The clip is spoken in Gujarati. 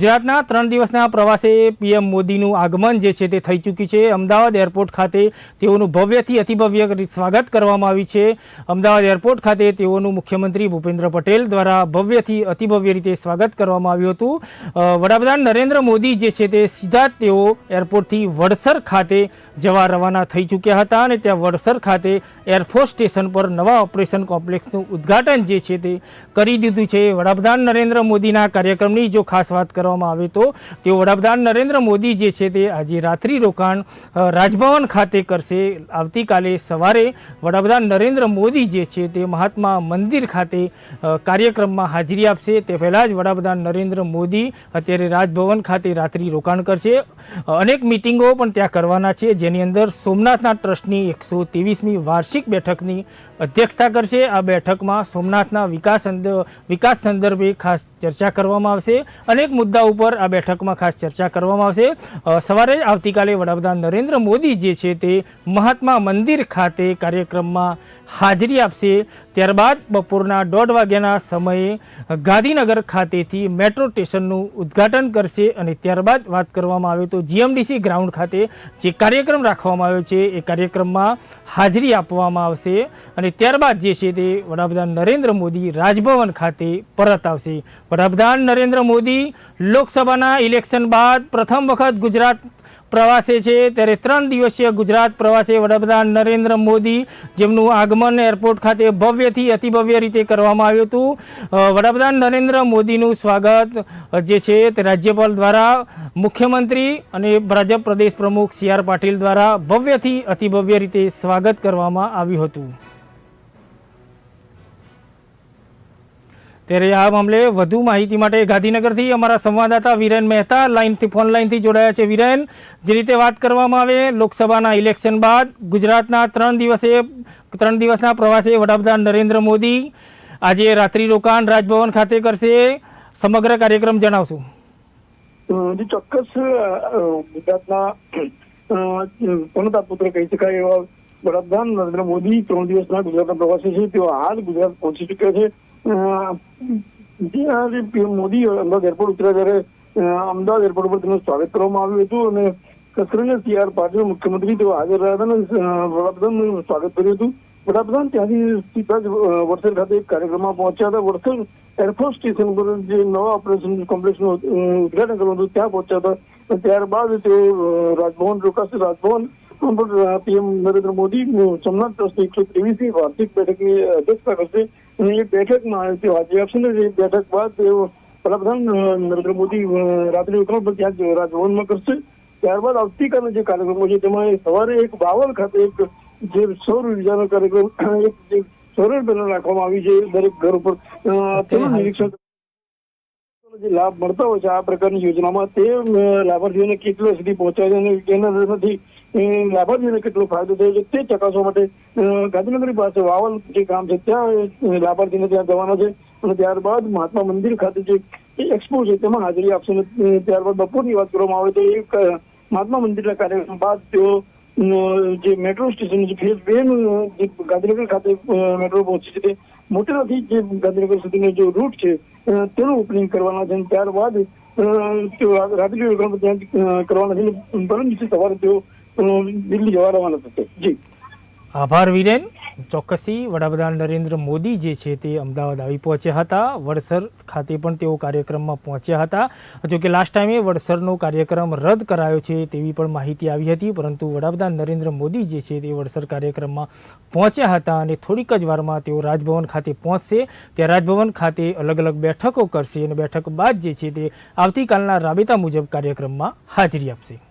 ગુજરાતના ત્રણ દિવસના પ્રવાસે પીએમ મોદીનું આગમન જે છે તે થઈ ચૂક્યું છે. અમદાવાદ એરપોર્ટ ખાતે તેઓનું ભવ્યથી અતિભવ્ય સ્વાગત કરવામાં આવ્યું છે. અમદાવાદ એરપોર્ટ ખાતે તેઓનું મુખ્યમંત્રી ભૂપેન્દ્ર પટેલ દ્વારા ભવ્યથી અતિભવ્ય રીતે સ્વાગત કરવામાં આવ્યું હતું. વડાપ્રધાન નરેન્દ્ર મોદી જે છે તે સીધા તેઓ એરપોર્ટથી વડસર ખાતે જવા રવાના થઈ ચૂક્યા હતા અને ત્યાં વડસર ખાતે એરફોર્સ સ્ટેશન પર નવા ઓપરેશન કોમ્પ્લેક્સનું ઉદ્ઘાટન જે છે તે કરી દીધું છે. વડાપ્રધાન નરેન્દ્ર મોદીના કાર્યક્રમની જો ખાસ વાત કરવામાં આવે તો તેઓ વડાપ્રધાન નરેન્દ્ર મોદી જે છે તે આજે રાત્રિ રોકાણ રાજભવન ખાતે કરશે. આવતીકાલે સવારે વડાપ્રધાન નરેન્દ્ર મોદી જે છે તે મહાત્મા મંદિર ખાતે કાર્યક્રમમાં હાજરી આપશે. તે પહેલાં જ વડાપ્રધાન નરેન્દ્ર મોદી અત્યારે રાજભવન ખાતે રાત્રિ રોકાણ કરશે. અનેક મિટિંગો પણ ત્યાં કરવાના છે. જેની અંદર સોમનાથના ટ્રસ્ટની એકસો ત્રેવીસમી વાર્ષિક બેઠકની અધ્યક્ષતા કરશે. આ બેઠકમાં સોમનાથના વિકાસ વિકાસ સંદર્ભે ખાસ ચર્ચા કરવામાં આવશે. અનેક મુદ્દા ઉપર આ બેઠકમાં ખાસ ચર્ચા કરવામાં આવશે. સવારે આવતીકાલે વડાપ્રધાન નરેન્દ્ર મોદી જે છે તે મહાત્મા મંદિર ખાતે કાર્યક્રમમાં હાજરી આપશે. ત્યારબાદ બપોરના દોઢ વાગ્યાના સમયે ગાંધીનગર ખાતેથી મેટ્રો સ્ટેશનનું ઉદ્ઘાટન કરશે અને ત્યારબાદ વાત કરવામાં આવે તો જીએમડીસી ગ્રાઉન્ડ ખાતે જે કાર્યક્રમ રાખવામાં આવ્યો છે એ કાર્યક્રમમાં હાજરી આપવામાં આવશે અને ત્યારબાદ જે છે તે વડાપ્રધાન નરેન્દ્ર મોદી રાજભવન ખાતે પરત આવશે. વડાપ્રધાન નરેન્દ્ર મોદી લોકસભાના ઇલેક્શન બાદ પ્રથમ વખત ગુજરાત પ્રવાસે છે, ત્યારે ત્રણ દિવસીય ગુજરાત પ્રવાસે વડાપ્રધાન નરેન્દ્ર મોદી જેમનું આગમન એરપોર્ટ ખાતે ભવ્યથી, અતિભવ્ય રીતે કરવામાં આવ્યું હતું. વડાપ્રધાન નરેન્દ્ર મોદીનું સ્વાગત જે છે તે રાજ્યપાલ દ્વારા, મુખ્યમંત્રી અને ભાજપ પ્રદેશ પ્રમુખ સી આર પાટીલ દ્વારા ભવ્યથી, અતિભવ્ય રીતે સ્વાગત કરવામાં આવ્યું હતું. ત્યારે આ મામલે વધુ માહિતી માટે ગાંધીનગરથી અમારા સંવાદદાતા વિરેન મહેતા લાઇનથી, ફોન લાઇનથી જોડાયા છે. વિરેન, જે રીતે વાત કરવામાં આવે, લોકસભાના ઇલેક્શન બાદ ગુજરાતના ત્રણ દિવસે, ત્રણ દિવસના પ્રવાસે વડાપ્રધાન નરેન્દ્ર મોદી આજે રાત્રિ રોકાણ રાજભવન ખાતે કરશે. સમગ્ર કાર્યક્રમ જણાવશું. ચોક્કસ ગુજરાતના પુત્ર કહી શકાય એવા વડાપ્રધાન નરેન્દ્ર મોદી ત્રણ દિવસના ગુજરાતના પ્રવાસે છે. તેઓ હાલ ગુજરાત પહોંચી ચુક્યા છે. મોદી અમદાવાદ એરપોર્ટ ઉતર્યા ત્યારે અમદાવાદ એરપોર્ટ ઉપર તેમનું સ્વાગત કરવામાં આવ્યું હતું અને કસરને સીઆર પાટીલ મુખ્યમંત્રી તેઓ હાજર રહ્યા હતા અને વડાપ્રધાનનું સ્વાગત કર્યું હતું. વડાપ્રધાન ત્યાંથી સીધા જ વડસર ખાતે એક કાર્યક્રમમાં પહોંચ્યા હતા. વડસર એરફોર્સ સ્ટેશન પર જે નવા ઓપરેશન કોમ્પ્લેક્સનું અ, ઉદઘાટન કરવાનું હતું ત્યાં પહોંચ્યા હતા. ત્યારબાદ તેઓ રાજભવન રોકાશે રાજભવન પર પીએમ નરેન્દ્ર મોદી સોમનાથ ટ્રસ્ટની એકસો ત્રેવીસમી વાર્ષિક બેઠકની અધ્યક્ષતા કરશે અને એ બેઠકમાં તેઓ હાજરી આપશે ને એ બેઠક બાદ તેઓ વડાપ્રધાન નરેન્દ્ર મોદી રાત્રે રાત્રિ પર ત્યાં જ રાજભવનમાં કરશે. ત્યારબાદ આવતીકાલના જે કાર્યક્રમો છે તેમાં સવારે એક બાવલ ખાતે એક જે સૌર ઉર્જાનો કાર્યક્રમ એક જે સોલર પેનલ રાખવામાં આવી છે દરેક ઘર ઉપર તેનું નિરીક્ષણ જે લાભ મળતા હોય છે આ પ્રકારની યોજનામાં તે લાભાર્થીઓને કેટલો સુધી પહોંચાડે અને કેના નથી લાભાર્થીઓને કેટલો ફાયદો થયો છે તે ચકાસવા માટે ગાંધીનગર પાસે વાવલ જે ગામ છે, ત્યાં લાભાર્થીને ત્યાં જવાના છે. અને ત્યારબાદ મહાત્મા મંદિર ખાતે જે એક્સપો છે, તેમાં હાજરી આપશે અને ત્યારબાદ બપોરની વાત કરવામાં આવે તો એ મહાત્મા મંદિરના કાર્યક્રમ બાદ તેઓ જે મેટ્રો સ્ટેશન છે ફેઝ બે નું જે ગાંધીનગર ખાતે મેટ્રો પહોંચી છે તે મોટેરાથી જે ગાંધીનગર સુધીનો જે રૂટ છે તેનું ઓપનિંગ કરવાના છે ત્યારબાદ રાત્રિ કરવાના છે પરંતુ સવારે તેઓ દિલ્હી જવા રવાના થશે. જી. આભાર વિરેન. ચોક્કસથી વડાપ્રધાન નરેન્દ્ર મોદી જે છે તે અમદાવાદ આવી પહોંચ્યા હતા. વડસર ખાતે પણ તેઓ કાર્યક્રમમાં પહોંચ્યા હતા. જો કે લાસ્ટ ટાઈમે વડસરનો કાર્યક્રમ રદ કરાયો છે તેવી પણ માહિતી આવી હતી. પરંતુ વડાપ્રધાન નરેન્દ્ર મોદી જે છે તે વડસર કાર્યક્રમમાં પહોંચ્યા હતા અને થોડીક જ વારમાં તેઓ રાજભવન ખાતે પહોંચશે. ત્યાં રાજભવન ખાતે અલગ અલગ બેઠકો કરશે અને બેઠક બાદ જે છે તે આવતીકાલના રાબેતા મુજબ કાર્યક્રમમાં હાજરી આપશે.